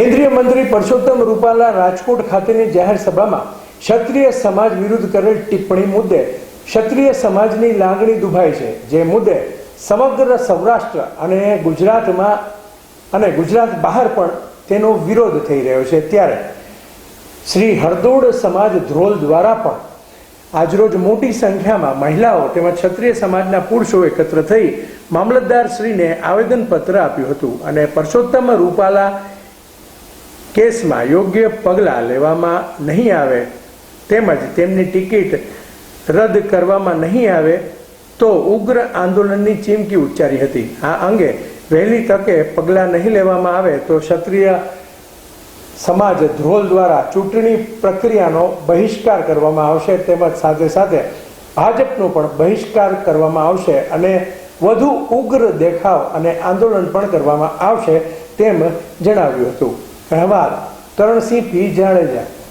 કેન્દ્રીય મંત્રી પરસોત્તમ રૂપાલા રાજકોટ ખાતેની જાહેર સભામાં ક્ષત્રિય સમાજ વિરુદ્ધ કરેલ ટિપ્પણી મુદ્દે ક્ષત્રિય સમાજની લાગણી દુભાઈ છે. જે મુદ્દે સમગ્ર સૌરાષ્ટ્ર અને ગુજરાતમાં અને ગુજરાત બહાર પણ તેનો વિરોધ થઈ રહ્યો છે. ત્યારે શ્રી હરદોડ સમાજ ધ્રોલ દ્વારા પણ આજરોજ મોટી સંખ્યામાં મહિલાઓ તેમજ ક્ષત્રિય સમાજના પુરુષો એકત્ર થઈ મામલતદાર શ્રીને આવેદનપત્ર આપ્યું હતું અને પરસોત્તમ રૂપાલા કેસમાં યોગ્ય પગલાં લેવામાં નહીં આવે તેમજ તેમની ટિકિટ રદ કરવામાં નહીં આવે તો ઉગ્ર આંદોલનની ચીમકી ઉચ્ચારી હતી. આ અંગે વહેલી તકે પગલાં નહીં લેવામાં આવે તો ક્ષત્રિય સમાજ ધ્રોલ દ્વારા ચૂંટણી પ્રક્રિયાનો બહિષ્કાર કરવામાં આવશે તેમજ સાથે સાથે ભાજપનો પણ બહિષ્કાર કરવામાં આવશે અને વધુ ઉગ્ર દેખાવ અને આંદોલન પણ કરવામાં આવશે તેમ જણાવ્યું હતું. અહેવાલ. તરણસિંહ પી જાડેજા.